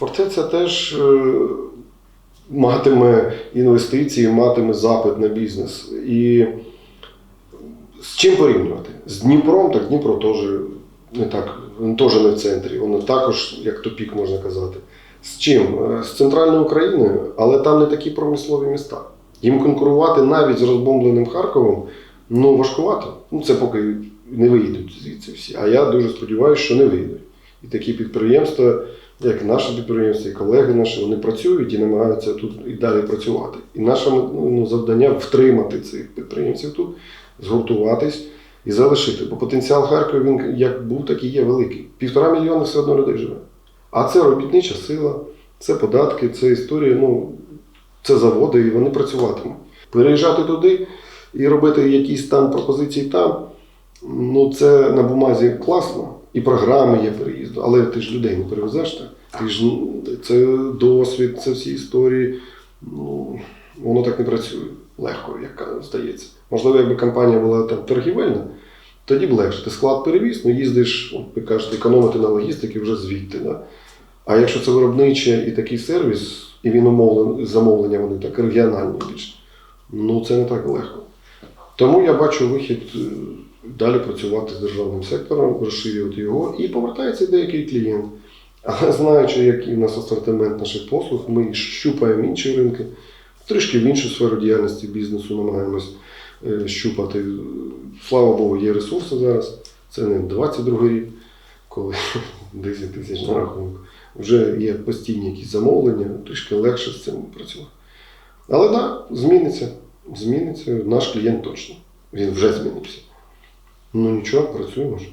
Фортеця теж е, матиме інвестиції, матиме запит на бізнес. І з чим порівнювати? З Дніпром, так Дніпро теж не так, теж не в центрі, воно також, як топік можна казати. З чим? Е, З центральною Україною, але там не такі промислові міста. Їм конкурувати навіть з розбомбленим Харковом ну, важкувато. Ну, це поки не виїдуть звідси всі. А я дуже сподіваюся, що не виїдуть. І такі підприємства, як наше підприємство, і колеги наші, вони працюють і намагаються тут і далі працювати. І наше ну, завдання втримати цих підприємців тут, згуртуватись і залишити. Бо потенціал Харкова він як був, так і є великий. Півтора мільйона все одно людей живе. А це робітнича сила, це податки, це історія, ну, це заводи, і вони працюватимуть. Переїжджати туди і робити якісь там пропозиції там, ну це на бумазі класно. І програми є переїзду, але ти ж людей не перевезеш так. Ти ж ну, це досвід, це всі історії. Ну, воно так не працює легко, як здається. Можливо, якби компанія була там торгівельна, тоді б легше. Ти склад перевіз, ну їздиш, от, ви кажете, економити на логістики вже звідти. Да? А якщо це виробниче і такий сервіс, і він умовлений, замовлення вони так регіональні більше, ну це не так легко. Тому я бачу вихід е, далі працювати з державним сектором, розширювати його, і повертається деякий клієнт. Але знаючи, який в нас асортимент наших послуг, ми щупаємо інші ринки, трішки в іншу сферу діяльності бізнесу намагаємось е, щупати. Слава Богу, є ресурси зараз. Це не 22 рік, коли 10 тисяч на рахунку. Вже є постійні якісь замовлення, трішки легше з цим працювати. Але так, да, зміниться. Зміниться наш клієнт точно. Він вже змінився. Ну нічого, працюємо ж.